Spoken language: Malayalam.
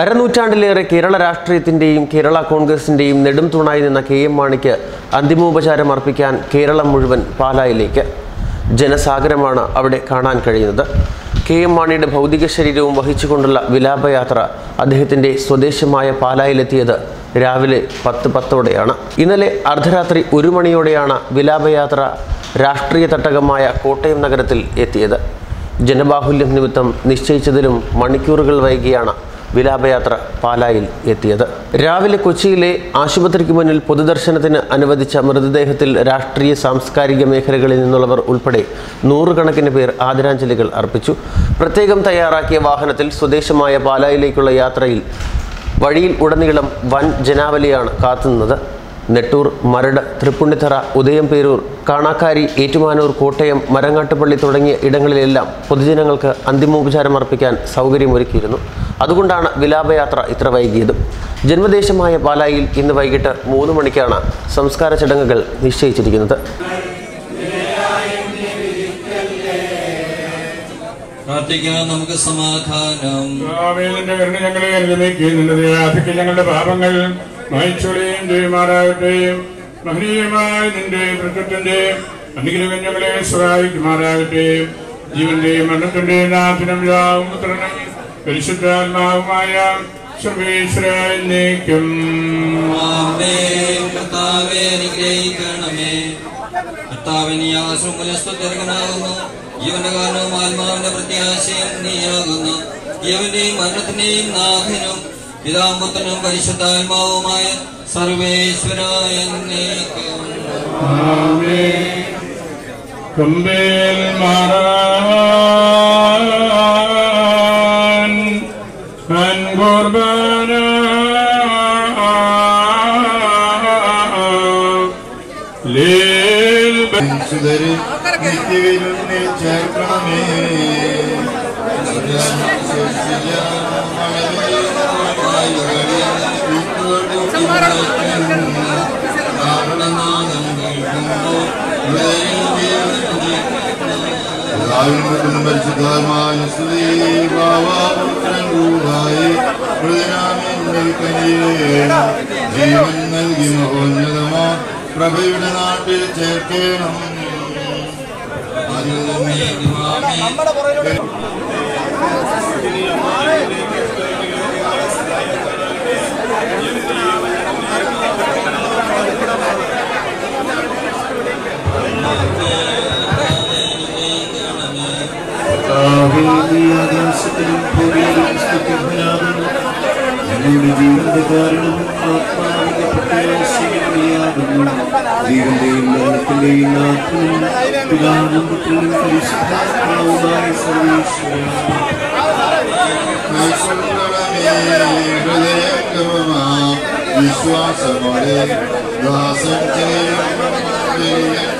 അരനൂറ്റാണ്ടിലേറെ കേരള രാഷ്ട്രീയത്തിന്റെയും കേരള കോൺഗ്രസിന്റെയും നെടും തൂണായി നിന്ന കെ എം മാണിക്ക് അന്തിമോപചാരം അർപ്പിക്കാൻ കേരളം മുഴുവൻ പാലായിലേക്ക്. ജനസാഗരമാണ് അവിടെ കാണാൻ കഴിയുന്നത്. കെ എം മാണിയുടെ ഭൗതിക ശരീരവും വഹിച്ചുകൊണ്ടുള്ള വിലാപയാത്ര അദ്ദേഹത്തിന്റെ സ്വദേശമായ പാലായിലെത്തിയത് രാവിലെ പത്ത് പത്തോടെയാണ്. ഇന്നലെ അർദ്ധരാത്രി ഒരു മണിയോടെയാണ് വിലാപയാത്ര രാഷ്ട്രീയ തട്ടകമായ കോട്ടയം നഗരത്തിൽ എത്തിയത്. ജനബാഹുല്യം നിമിത്തം നിശ്ചയിച്ചതിലും മണിക്കൂറുകൾ വൈകിയാണ് വിലാപയാത്ര പാലായിൽ എത്തിയത്. രാവിലെ കൊച്ചിയിലെ ആശുപത്രിക്ക് മുന്നിൽ പൊതുദർശനത്തിന് അനുവദിച്ച മൃതദേഹത്തിൽ രാഷ്ട്രീയ സാംസ്കാരിക മേഖലകളിൽ നിന്നുള്ളവർ ഉൾപ്പെടെ നൂറുകണക്കിന് പേർ ആദരാഞ്ജലികൾ അർപ്പിച്ചു. പ്രത്യേകം തയ്യാറാക്കിയ വാഹനത്തിൽ സ്വദേശമായ പാലായിലേക്കുള്ള യാത്രയിൽ വഴിയിൽ ഉടനീളം വൻ ജനാവലിയാണ് കാത്തുനിന്നത് നെട്ടൂർ മരട് തൃപ്പുണ്ണിത്തറ ഉദയംപേരൂർ കാണാക്കാരി ഏറ്റുമാനൂർ കോട്ടയം മരങ്ങാട്ടുപള്ളി തുടങ്ങിയ ഇടങ്ങളിലെല്ലാം പൊതുജനങ്ങൾക്ക് അന്തിമോപചാരം അർപ്പിക്കാൻ സൗകര്യമൊരുക്കിയിരുന്നു. അതുകൊണ്ടാണ് വിലാപയാത്ര ഇത്ര വൈകിയത്. ജന്മദേശമായ പാലായിൽ ഇന്ന് വൈകിട്ട് മൂന്ന് മണിക്കാണ് സംസ്കാര ചടങ്ങുകൾ നിശ്ചയിച്ചിരിക്കുന്നത്. പ്രാർത്ഥിക്കാം നമുക്ക് സമാധാനം. ഞങ്ങളുടെ പാപങ്ങൾ മായിച്ചോളുകയും ജയമാറാകട്ടെയും മഹനീയമായ നിന്റെ തൃത്വത്തിന്റെ അനുഗ്രഹം ഞങ്ങളെ സഹായിക്കുമാറാകട്ടെ ജീവന്റെയും മരണത്തിന്റെയും നാഥനം യാവും പുത്രനും പരിശുദ്ധാത്മാവുമായ സർവേശ്വരായി നീക്കും ആത്മാവിന്റെ പ്രത്യാശയും നീയാകുന്നു. ജീവന്റെയും മരണത്തിന്റെയും നാഥനും പിതാമ്പുത്രനും പരിശുദ്ധാത്മാവുമായ സർവേശ്വരായ നീക്കും കുമ്പേൽ മാറാൻ അൻകുർബാന ലേൽ സുതരെ ചേർക്കണമേ പരിശുദ്ധമായ സ്തുതി ഭാവായി ജീവൻ നൽകി മഹോന്നതമോ പ്രഭയുടെ നാട്ടിൽ ചേർക്കണം ആകാശത്തിലും ഭൂമിയിലും സ്തുത്യർഹനാകുന്നു ഞങ്ങളുടെ ജീവന്റെ കാരണവും ആത്മാവിന്റെ പ്രത്യാശയുമാകുന്നു ജീവന്റെയും മരണത്തിന്റെയും നാഥനും പിതാവും പുത്രനും പരിശുദ്ധാത്മാവുമായ സർവേശ്വരൻ വിശ്വാസമോടെ ദാസൻ ചെയ്യും